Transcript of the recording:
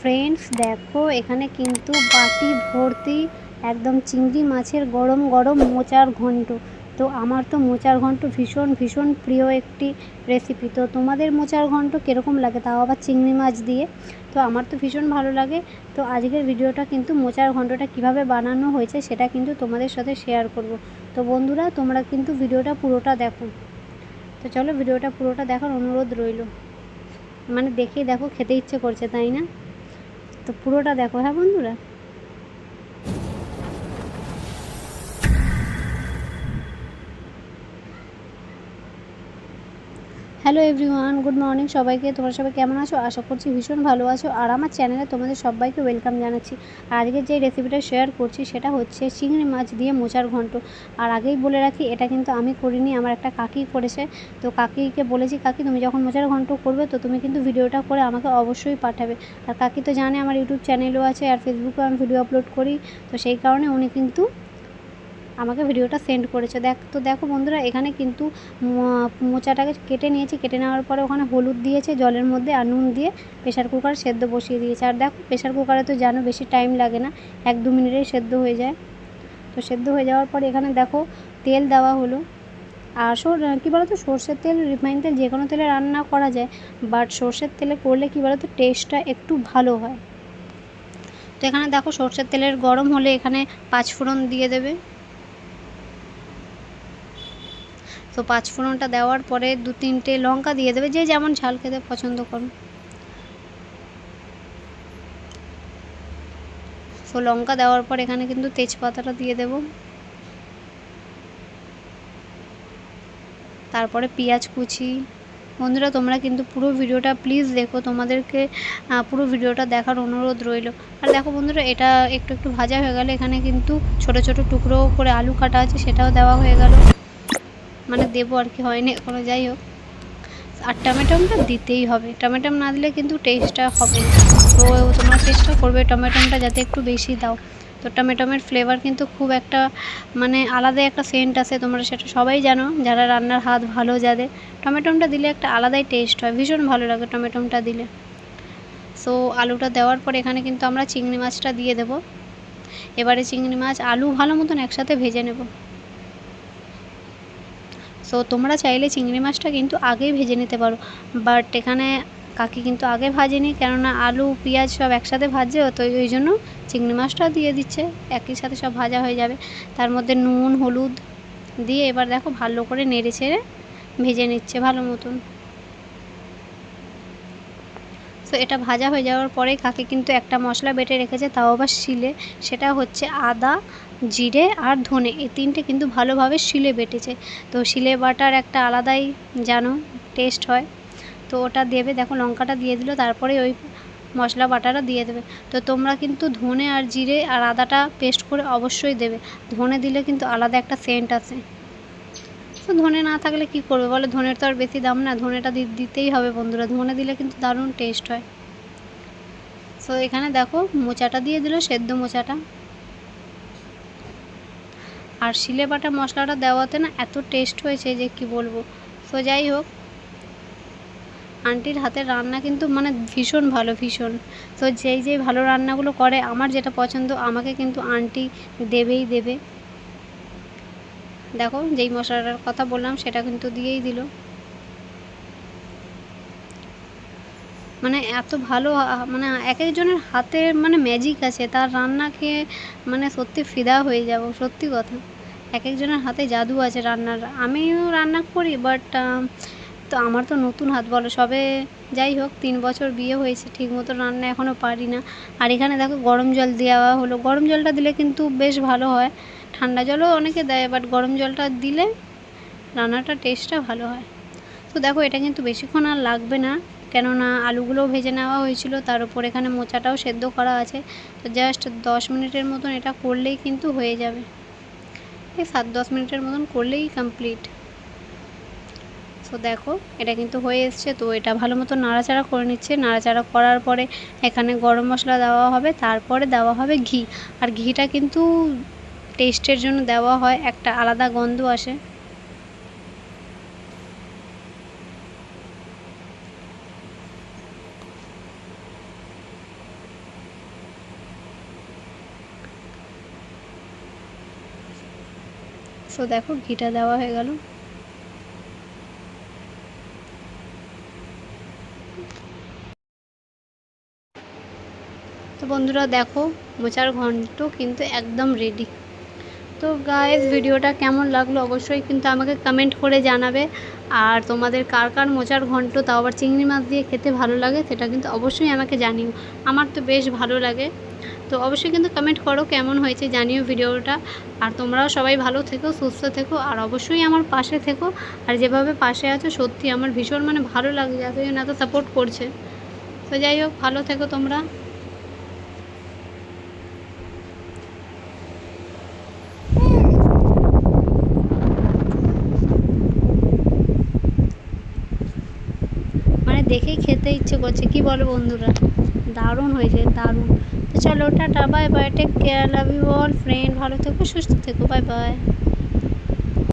Friends দেখো, এখানে কিন্তু বাটি ভর্তি একদম চিংড়ি মাছের গরম গরম মোচার ঘন্ট। তো আমার তো মোচার ঘন্ট ভীষণ ভীষণ প্রিয় একটি রেসিপি তো তোমাদের মোচার ঘন্ট কীরকম লাগে? তাও আবার চিংড়ি মাছ দিয়ে। তো আমার তো ভীষণ ভালো লাগে। তো আজকের ভিডিওটা কিন্তু মোচার ঘন্টটা কীভাবে বানানো হয়েছে সেটা কিন্তু তোমাদের সাথে শেয়ার করব। তো বন্ধুরা, তোমরা কিন্তু ভিডিওটা পুরোটা দেখো। তো চলো ভিডিওটা পুরোটা দেখার অনুরোধ রইল। মানে দেখেই দেখো, খেতে ইচ্ছে করছে, তাই না? তো পুরোটা দেখো হ্যাঁ বন্ধুরা? হ্যালো এভরিওয়ান গুড মর্নিং সবাইকে, তোমরা সবাই কেমন আছো? আশা করছি ভীষণ ভালো আছো। আর আমার চ্যানেলে তোমাদের সবাইকে ওয়েলকাম জানাচ্ছি। আজকে যে রেসিপিটা শেয়ার করছি, সেটা হচ্ছে চিংড়ি মাছ দিয়ে মোচার ঘন্ট। আর আগেই বলে রাখি, এটা কিন্তু আমি করিনি, আমার একটা কাকি করেছে। তো কাকিকে বলেছি, কাকি, তুমি যখন মোচার ঘন্ট করবে, তো তুমি কিন্তু ভিডিওটা করে আমাকে অবশ্যই পাঠাবে। আর কাকি তো জানে, আমার ইউটিউব চ্যানেলও আছে, আর ফেসবুকেও আমি ভিডিও আপলোড করি। তো সেই কারণে উনি কিন্তু আমাকে ভিডিওটা সেন্ড করেছে। দেখ, তো দেখো বন্ধুরা, এখানে কিন্তু মোচাটাকে কেটে নিয়েছি। কেটে নেওয়ার পরে ওখানে হলুদ দিয়েছে, জলের মধ্যে আর নুন দিয়ে প্রেশার কুকার সেদ্ধ বসিয়ে দিয়েছে। আর দেখো প্রেশার কুকারে তো জানো বেশি টাইম লাগে না, এক দু মিনিটেই সেদ্ধ হয়ে যায়। তো সেদ্ধ হয়ে যাওয়ার পর এখানে দেখো, তেল দেওয়া হলো। আর সর, কী বলতো, সর্ষের তেল, রিফাইন তেল যে কোনো তেলে রান্না করা যায় বাট সর্ষের তেলে করলে কী বলতো টেস্টটা একটু ভালো হয়। তো এখানে দেখো, সর্ষের তেলের গরম হলে এখানে পাঁচফোড়ন দিয়ে দেবে। তো পাঁচফোড়নটা দেওয়ার পরে দু তিনটে লঙ্কা দিয়ে দেবে, যে যেমন ঝাল খেতে পছন্দ করো তো লঙ্কা দেওয়ার পর এখানে কিন্তু তেজপাতাটা দিয়ে দেব। তারপরে পেঁয়াজ কুচি। বন্ধুরা, তোমরা কিন্তু পুরো ভিডিওটা প্লিজ দেখো, তোমাদেরকে পুরো ভিডিওটা দেখার অনুরোধ রইল। আর দেখো বন্ধুরা, এটা একটু একটু ভাজা হয়ে গেলে, এখানে কিন্তু ছোট ছোট টুকরো করে আলু কাটা আছে, সেটাও দেওয়া হয়ে গেল। মানে দেবো আর কি, হয়নি এখনও যাই হোক। আর টমেটোমটা দিতেই হবে। টমেটোম না দিলে কিন্তু টেস্টটা হবে তো তোমরা চেষ্টা করবে টমেটোমটা যাতে একটু বেশি দাও। তো টমেটোমের ফ্লেভার কিন্তু খুব একটা মানে আলাদাই একটা সেন্ট আছে, তোমরা সেটা সবাই জানো। যারা রান্নার হাত ভালো যাদের, টমেটোমটা দিলে একটা আলাদাই টেস্ট হয়। ভীষণ ভালো লাগে টমেটোমটা দিলে। সো আলুটা দেওয়ার পর এখানে কিন্তু আমরা চিংড়ি মাছটা দিয়ে দেবো। এবারে চিংড়ি মাছ, আলু ভালো মতন একসাথে ভেজে নেব। সো তোমরা চাইলে চিংড়ি মাছটা কিন্তু আগেই ভেজে নিতে পারো। বাট এখানে কাকি কিন্তু আগে ভাজেনি, কেননা আলু, পেঁয়াজ সব একসাথে ভাজে তো ওই জন্য চিংড়ি মাছটাও দিয়ে দিচ্ছে। একই সাথে সব ভাজা হয়ে যাবে। তার মধ্যে নুন, হলুদ দিয়ে এবার দেখো ভালো করে নেড়ে ছেড়ে ভেজে নিচ্ছে ভালো মতন। তো এটা ভাজা হয়ে যাওয়ার পরে কাকে কিন্তু একটা মশলা বেটে রেখেছে, তাও আবার শিলে। সেটা হচ্ছে আদা, জিরে আর ধনে। এই তিনটে কিন্তু ভালোভাবে শিলে বেটেছে। তো শিলে বাটার একটা আলাদাই জানো টেস্ট হয়। তো ওটা দেবে, দেখো লঙ্কাটা দিয়ে দিল, তারপরে ওই মশলা বাটাটা দিয়ে দেবে। তো তোমরা কিন্তু ধনে আর জিরে আর আদাটা পেস্ট করে অবশ্যই দেবে। ধনে দিলে কিন্তু আলাদা একটা সেন্ট আছে। তো ধনে না থাকলে কি করবে? বলে ধনের তো আর বেশি দাম না, ধনেটা দিতেই হবে বন্ধুরা। ধনে দিলে কিন্তু দারুণ টেস্ট হয়। তো এখানে দেখো, মোচাটা দিয়ে দিল, সেদ্ধ মোচাটা। আর শিলে বাটা মশলাটা দেওয়াতে না এত টেস্ট হয়েছে যে কি বলব। তো যাই হোক, আন্টির হাতের রান্না কিন্তু মানে ভীষণ ভালো, ভীষণ। তো যেই যেই ভালো রান্নাগুলো করে, আমার যেটা পছন্দ, আমাকে কিন্তু আন্টি দেবেই দেবে। দেখো, যেই মশলাটার কথা বললাম, সেটা কিন্তু দিয়েই দিল। মানে এত ভালো মানে এক একজনের হাতে মানে ম্যাজিক আছে, তার রান্না খেয়ে মানে সত্যি ফিদা হয়ে যাব, সত্যি কথা। এক একজনের হাতে জাদু আছে রান্নার। আমিও রান্না করি বাট তো আমার তো নতুন হাত বলো, সবে যাই হোক, তিন বছর বিয়ে হয়েছে ঠিক মতো রান্না এখনও পারি না। আর এখানে দেখো গরম জল দেওয়া হলো। গরম জলটা দিলে কিন্তু বেশ ভালো হয়। ঠান্ডা জলও অনেকে দেয় বাট গরম জলটা দিলে রান্নাটা টেস্টটা ভালো হয়। তো দেখো, এটা কিন্তু বেশিক্ষণ আর লাগবে না, কেননা আলুগুলোও ভেজে নেওয়া হয়েছিল, তার উপর এখানে মোচাটাও সেদ্ধ করা আছে। তো জাস্ট দশ মিনিটের মতন এটা করলেই কিন্তু হয়ে যাবে। এই সাত দশ মিনিটের মতন করলেই কমপ্লিট সো দেখো, এটা কিন্তু হয়ে এসছে। তো এটা ভালো মতো নাড়াচাড়া করে নিচ্ছে। নাড়াচাড়া করার পরে এখানে গরম মশলা দেওয়া হবে। তারপরে দেওয়া হবে ঘি। আর ঘিটা কিন্তু টেস্টের জন্য দেওয়া হয়। একটা আলাদা গন্ধ আসে। তো দেখো, ঘিটা দেওয়া হয়ে গেল। তো বন্ধুরা দেখো, মোচার ঘন্ট কিন্তু একদম রেডি তো গাইজ ভিডিওটা কেমন লাগল অবশ্যই কিন্তু আমাকে কমেন্ট করে জানাবে। আর তোমাদের কার কার মোচার ঘন্ট, তাও আবার চিংড়ি মাছ দিয়ে খেতে ভালো লাগে, সেটা কিন্তু অবশ্যই আমাকে জানিও। আমার তো বেশ ভালো লাগে। তো অবশ্যই কিন্তু কমেন্ট করো কেমন হয়েছে, জানিও ভিডিওটা। আর তোমরাও সবাই ভালো থেকো, সুস্থ থেকো, আর অবশ্যই আমার পাশে থেকো। আর যেভাবে পাশে আছো, সত্যি আমার ভীষণ মানে ভালো লাগে, এতজন এত সাপোর্ট করছে। তো যাই হোক, ভালো থেকো তোমরা। দেখেই খেতে ইচ্ছে করছে। কি বলো বন্ধুরা? দারুণ হয়েছে, দারুণ। তো চলো, tata bye bye take care love you all friend ভালো থেকো, সুস্থ থেকো বাই বাই